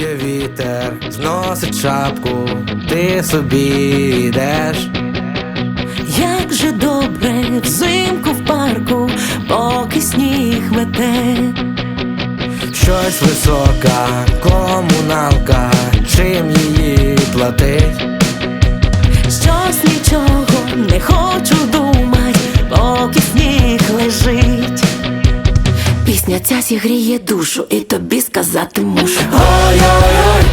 Дує вітер, зносить шапку, ти собі йдеш. Як же добре взимку в парку, поки сніг мете. Щось висока, комуналка, чим її платить? Щось нічого не хочу Пісня ця зігріє душу, і тобі сказати мушу. Ой-ой-ой,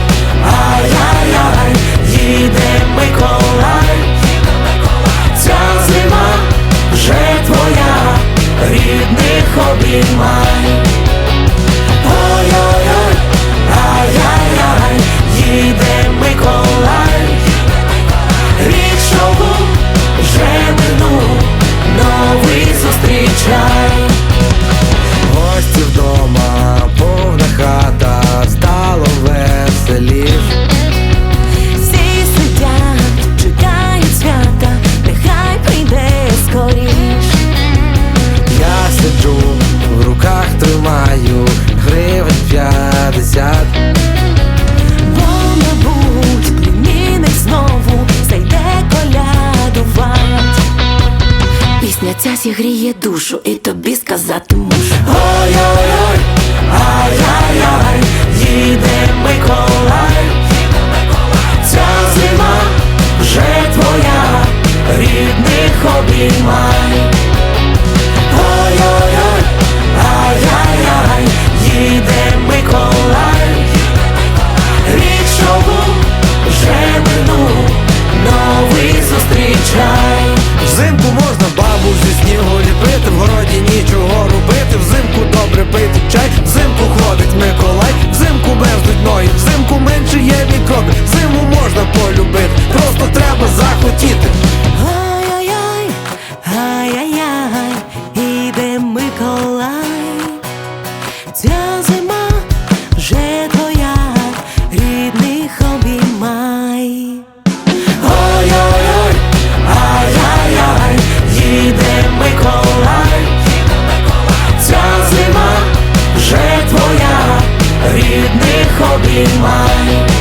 ай-яй-яй, їде Миколай. Пісня ця зігріє душу, і тобі сказати мушу. Ой-ой-ой, ай-яй-яй, їде Миколай. Ця зима вже твоя, рідних обіймай. Ой-ой-ой, ай-яй-яй, їде Миколай. Рік шову вже минув, новий зустрічай. Ліпити, в городі нічого робити, взимку добре пити чай, взимку ходить Миколай, взимку мерзнуть ноги, взимку менше є мікроби, зиму можна полюбити, просто треба захотіти. Ай-яй-яй, ай-яй-яй, іде Миколай. in mind.